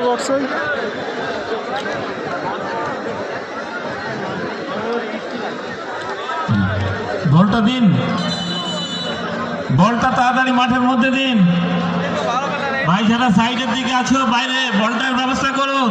অবশ্যই বলটা দিন। বলটা তাড়াতাড়ি মাঠের মধ্যে দিন। ভাই যারা সাইডের দিকে আছো, বাইরে বলটার ব্যবস্থা করুন।